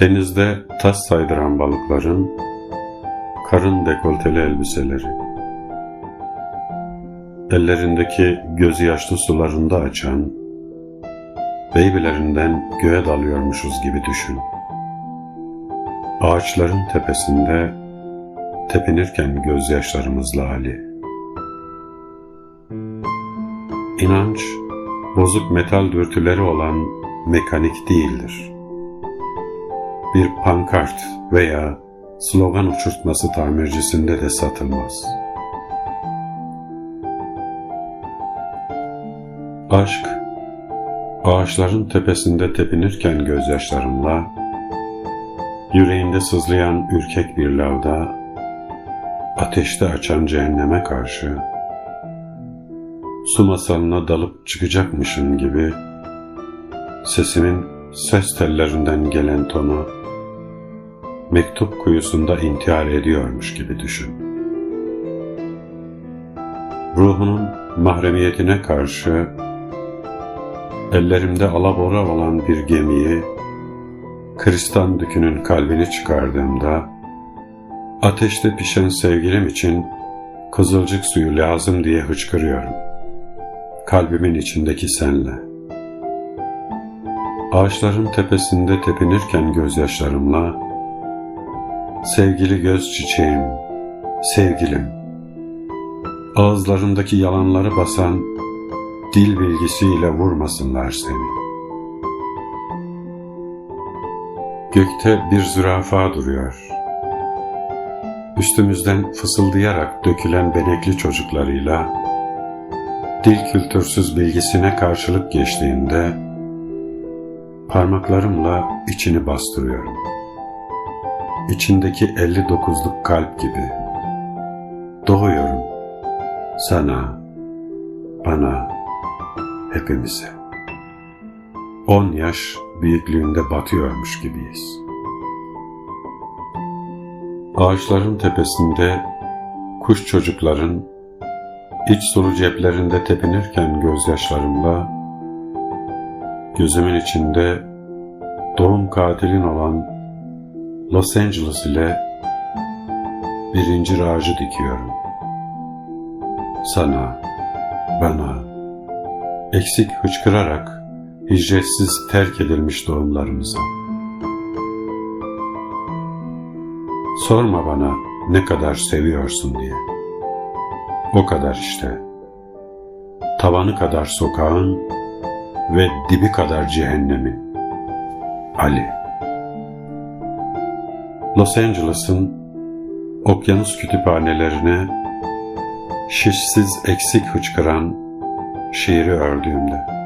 Denizde tas saydıran balıkların karın dekolteli elbiseleri, ellerindeki gözü yaşlı sularında açan, beybelerinden göğe dalıyormuşuz gibi düşün. Ağaçların tepesinde tepinirken gözyaşlarımızla Ali. İnanç, bozuk metal dürtüleri olan mekanik değildir. Bir pankart veya slogan uçurtması tamircisinde de satılmaz. Aşk, ağaçların tepesinde tepinirken gözyaşlarımla, yüreğinde sızlayan ürkek bir lavda, ateşte açan cehenneme karşı, su masalına dalıp çıkacakmışın gibi, sesimin ses tellerinden gelen tonu, mektup kuyusunda intihar ediyormuş gibi düşün. Ruhunun mahremiyetine karşı, ellerimde alabora olan bir gemiyi, kristan dükünün kalbini çıkardığımda, ateşte pişen sevgilim için kızılcık suyu lazım diye hıçkırıyorum. Kalbimin içindeki senle. Ağaçların tepesinde tepinirken gözyaşlarımla, sevgili göz çiçeğim, sevgilim, ağızlarındaki yalanları basan dil bilgisiyle vurmasınlar seni. Gökte bir zürafa duruyor. Üstümüzden fısıldayarak dökülen benekli çocuklarıyla dil kültürsüz bilgisine karşılık geçtiğinde parmaklarımla içini bastırıyorum. İçindeki 59'luk kalp gibi doğuyorum sana, bana, hepimize. On yaş büyüklüğünde batıyormuş gibiyiz. Ağaçların tepesinde kuş çocukların iç sulu ceplerinde tepinirken gözyaşlarımla gözümün içinde doğum katilin olan Los Angeles ile birinci ağacı dikiyorum. Sana, bana, eksik hıçkırarak hicretsiz terk edilmiş doğumlarımıza. Sorma bana ne kadar seviyorsun diye. O kadar işte. Tavanı kadar sokağın ve dibi kadar cehennemin. Ali Los Angeles'ın okyanus kütüphanelerine şişsiz eksik hıçkıran şiiri ördüğümde.